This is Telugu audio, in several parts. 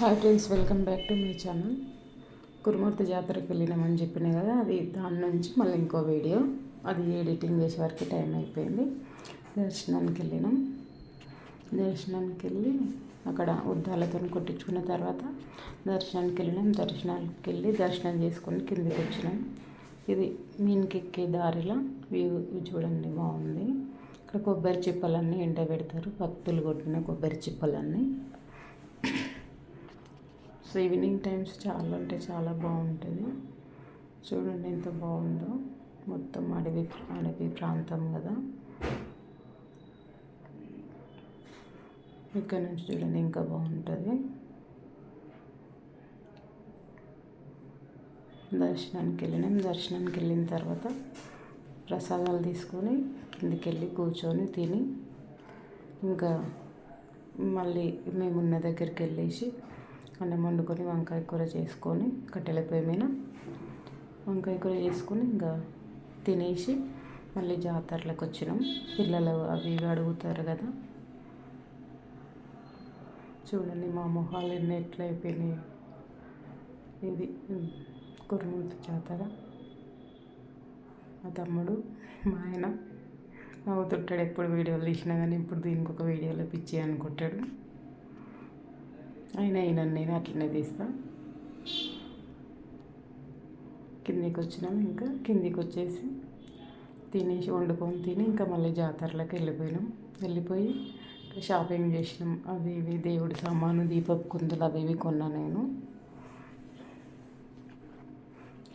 Hi friends welcome back to my channel Kurumurthy జాతరకు వెళ్ళినామని చెప్పిన కదా అది దాని నుంచి మళ్ళీ ఇంకో వీడియో అది ఎడిటింగ్ చేసే వరకు టైం అయిపోయింది. దర్శనానికి వెళ్ళినాం. దర్శనానికి వెళ్ళి అక్కడ ఉద్దాలతో కొట్టించుకున్న తర్వాత దర్శనానికి వెళ్ళినాం. దర్శనానికి వెళ్ళి దర్శనం చేసుకొని కిందికి వచ్చినాం. ఇది మీన్కి దారిలో వ్యూ చూడండి బాగుంది. ఇక్కడ కొబ్బరి చిప్పలన్నీ ఎండబెడతారు. భక్తులు కొట్టిన కొబ్బరి చిప్పలన్నీ. సో ఈవినింగ్ టైమ్స్ చాలా అంటే చాలా బాగుంటుంది. చూడండి ఎంత బాగుందో. మొత్తం అడవి అడవి ప్రాంతం కదా. ఇక్కడ నుంచి చూడండి ఇంకా బాగుంటుంది. దర్శనానికి వెళ్ళినాం. దర్శనానికి వెళ్ళిన తర్వాత ప్రసాదాలు తీసుకొని కిందికి వెళ్ళి కూర్చొని తిని ఇంకా మళ్ళీ మేమున్న దగ్గరికి వెళ్ళేసి అన్నం వండుకొని వంకాయ కూర చేసుకొని కట్టెల పొయ్యి మీద వంకాయ కూర చేసుకొని ఇంకా తినేసి మళ్ళీ జాతరలకు వచ్చినాం. పిల్లలు అవి ఇవి అడుగుతారు కదా. చూడండి మా మొహాలు ఎన్ని ఎట్లా అయిపోయినాయి. ఇది కురుమూర్తి జాతర. మా తమ్ముడు మా ఆయన నవ్వుతుంటాడు ఎప్పుడు వీడియోలు తీసినా కానీ ఇప్పుడు దీనికి ఒక వీడియోలో పిచ్చి అనుకుంటాడు. అయినా అయినా నేను అట్లనే తీస్తా. కిందికి వచ్చినాం ఇంకా కిందికి వచ్చేసి తినేసి వండుకొని తిని ఇంకా మళ్ళీ జాతరలోకి వెళ్ళిపోయినాం. వెళ్ళిపోయి షాపింగ్ చేసినాం. అవి ఇవి దేవుడి సామాను దీపపు కుందులు అవి ఇవి కొన్నా నేను.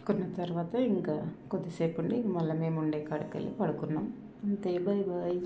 కొన్న తర్వాత ఇంకా కొద్దిసేపు ఉండి మళ్ళీ మేము ఉండే కాడికి వెళ్ళి పడుకున్నాం. అంతే బాయ్ బాయ్